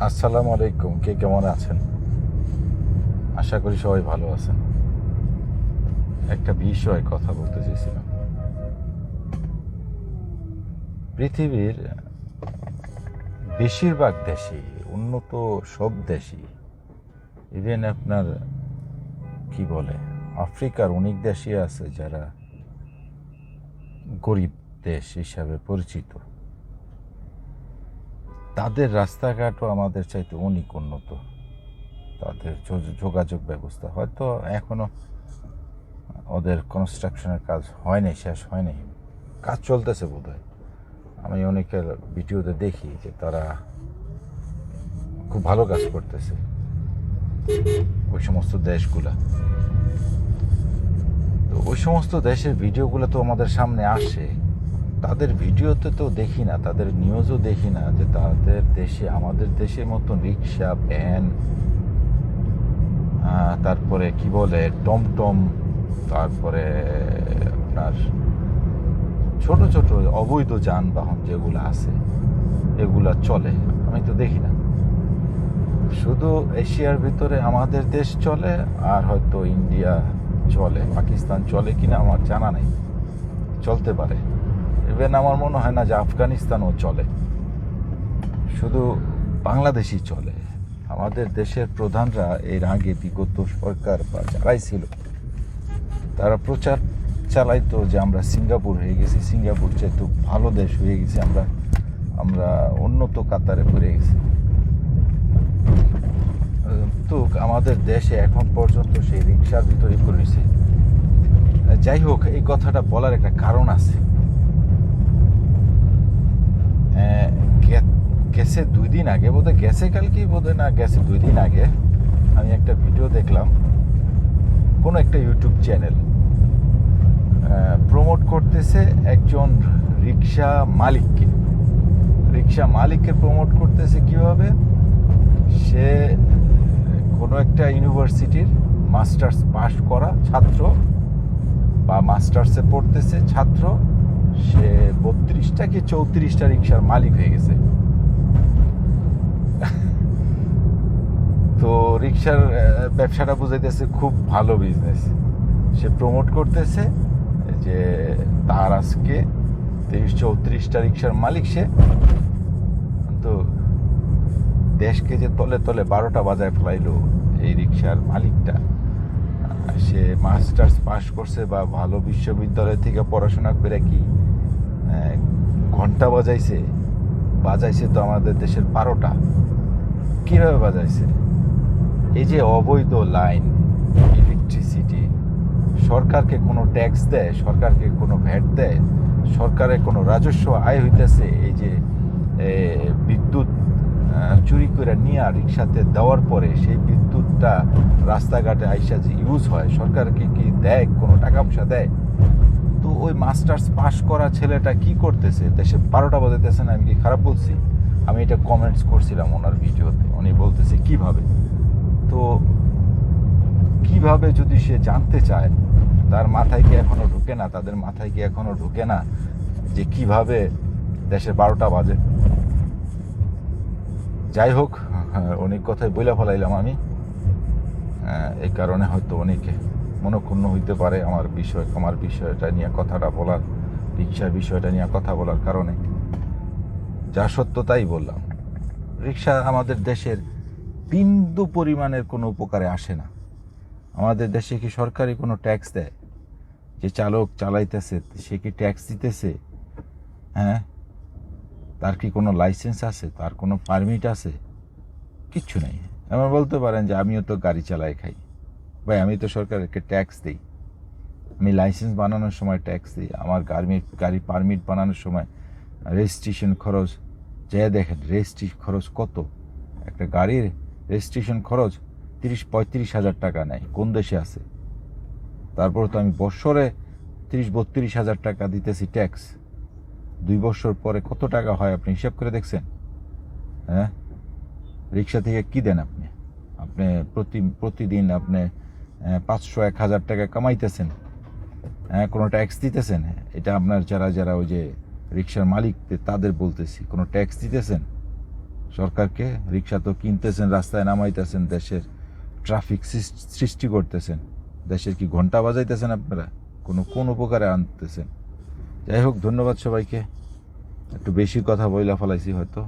আসসালামু আলাইকুম, কে কেমন আছেন? আশা করি সবাই ভালো আছেন। একটা বিষয়ে কথা বলতে চেয়েছিলাম। পৃথিবীর বেশিরভাগ দেশই, উন্নত সব দেশই ইভেন আপনার, কি বলে, আফ্রিকার অনেক দেশই আছে যারা গরিব দেশ হিসাবে পরিচিত। তাদের রাস্তাঘাটও আমাদের চাইতে অনেক উন্নত। তাদের যোগাযোগ ব্যবস্থা হয়তো এখনও ওদের কনস্ট্রাকশনের কাজ হয়নি শেষ হয়নি কাজ চলতেছে বোধ হয় আমি অনেকের ভিডিওতে দেখি যে তারা খুব ভালো কাজ করতেছে। ওই সমস্ত দেশগুলা। তো ওই সমস্ত দেশের ভিডিওগুলো তো আমাদের সামনে আসে। তাদের ভিডিওতে তো দেখি না, তাদের নিউজও দেখি না যে তাদের দেশে, আমাদের দেশের মতন রিক্সা ভ্যান তারপরে কি বলে, টমটম, তারপরে আপনার ছোট ছোট অবৈধ যানবাহন যেগুলো আছে, এগুলা চলে। আমি তো দেখি না। শুধু এশিয়ার ভিতরে আমাদের দেশ চলে আর হয়তো ইন্ডিয়া চলে, পাকিস্তান চলে কিনা আমার জানা নেই। চলতে পারে। ইভেন আমার মনে হয় না যে আফগানিস্তানও চলে। শুধু বাংলাদেশই চলে। আমাদের দেশের প্রধানরা এর আগে বিগত সরকার বা যারাই ছিল, তারা প্রচার চালাইতো যে আমরা সিঙ্গাপুর হয়ে গেছি। সিঙ্গাপুর চাইতো ভালো দেশ হয়ে গেছি আমরা। আমরা উন্নত কাতারে পড়ে গেছি। তো আমাদের দেশে এখন পর্যন্ত সেই রিক্সার ভিতরে পড়েছে যাই হোক, এই কথাটা বলার একটা কারণ আছে। আহ, গে- গেছে দুই দিন আগে বোধহয় গেছে কালকে বোধহয় না গ্যাসে দুই দিন আগে। আমি একটা ভিডিও দেখলাম কোনো একটা ইউটিউব চ্যানেল প্রমোট করতেছে একজন রিক্সা মালিককে। রিক্সা মালিককে প্রমোট করতেছে কীভাবে? সে কোনো একটা ইউনিভার্সিটির মাস্টার্স পাশ করা ছাত্র বা মাস্টার্সে পড়তেছে ছাত্র সে বত্রিশটা কি চৌত্রিশটা রিক্সার মালিক হয়ে গেছে। তো রিক্সার ব্যবসাটা বুঝাইতেছে খুব ভালো বিজনেস সে প্রমোট করতেছে যে তার আজকে তেইশ চৌত্রিশটা রিক্সার মালিক সে। তো দেশকে যে তলে তলে বারোটা বাজায় ফেলাইলো এই রিক্সার মালিকটা। সে মাস্টার্স পাশ করছে বা ভালো বিশ্ববিদ্যালয় থেকে পড়াশোনা করে কি ঘণ্টা বাজাইছে? বাজাইছে তো আমাদের দেশের বারোটা। কীভাবে বাজাইছে? এই যে অবৈধ লাইন ইলেকট্রিসিটি সরকারকে কোনো ট্যাক্স দেয়, সরকারকে কোনো ভ্যাট দেয়, সরকারের কোনো রাজস্ব আয় হইতেছে, এই যে বিদ্যুৎ চুরি করে নিয়ে রিক্সাতে দেওয়ার পরে সেই বিদ্যুৎটা রাস্তাঘাটে আইসা যে ইউজ হয় সরকারকে কি দেয়, কোনো টাকা পয়সা দেয়? তো ওই মাস্টার্স পাশ করা ছেলেটা কি করতেছে? দেশে বারোটা বাজাইতেছে না, আমি কি খারাপ বলছি? আমি এটা কমেন্টস করছিলাম ওনার ভিডিওতে, উনি বলতেছে, কীভাবে? তো কীভাবে যদি সে জানতে চায়, তার মাথায় কি এখনও ঢুকে না, তাদের মাথায় কি এখনও ঢুকে না, যে কীভাবে দেশে বারোটা বাজে? যাই হোক অনেক কথাই বইলা ফলাইলাম আমি। এই কারণে হয়তো অনেকে মনক্ষুণ্ণ হইতে পারে আমার বিষয় আমার বিষয়টা নিয়ে কথাটা বলার, রিক্সার বিষয়টা নিয়ে কথা বলার কারণে। যা সত্য তাই বললাম। রিক্সা আমাদের দেশের বিন্দু পরিমাণের কোনো উপকারে আসে না। আমাদের দেশে কি সরকারি কোনো ট্যাক্স দেয়? যে চালক চালাইতেছে, সে কি ট্যাক্স দিতেছে? হ্যাঁ? তার কি কোনো লাইসেন্স আছে? তার কোনো পারমিট আছে? কিচ্ছু নেই। এমন বলতে পারেন যে আমিও তো গাড়ি চালাই খাই। ভাই, আমি তো সরকারকে ট্যাক্স দিই। আমি লাইসেন্স বানানোর সময় ট্যাক্স দিই। আমার গাড়ি গাড়ি পারমিট বানানোর সময় রেজিস্ট্রেশন খরচ, যে দেখেন রেজিস্ট্রি খরচ কত? একটা গাড়ির রেজিস্ট্রেশন খরচ তিরিশ, পঁয়ত্রিশ হাজার টাকা নেয়, কোন দেশে আছে? তারপর তো আমি বৎসরে তিরিশ, বত্রিশ হাজার টাকা দিতেছি ট্যাক্স দুই বছর পরে কত টাকা হয় আপনি হিসাব করে দেখছেন? হ্যাঁ? রিক্সা থেকে কি দেন আপনি? আপনি প্রতি, প্রতিদিন আপনি পাঁচশো, এক হাজার টাকা কামাইতেছেন হ্যাঁ কোনো ট্যাক্স দিতেছেন? এটা আপনার যারা যারা ওই যে রিক্সার মালিক তাদের বলতেছি, কোনো ট্যাক্স দিতেছেন? সরকারকে? রিক্সা তো কিনতেছেন, রাস্তায় নামাইতেছেন, দেশের ট্রাফিক সৃষ্টি করতেছেন। দেশের কি ঘণ্টা বাজাইতেছেন আপনারা? কোনো, কোন উপকারে আনতেছেন? যাই হোক, ধন্যবাদ সবাইকে। একটু বেশি কথা বইলা ফলাইছি হয়তো।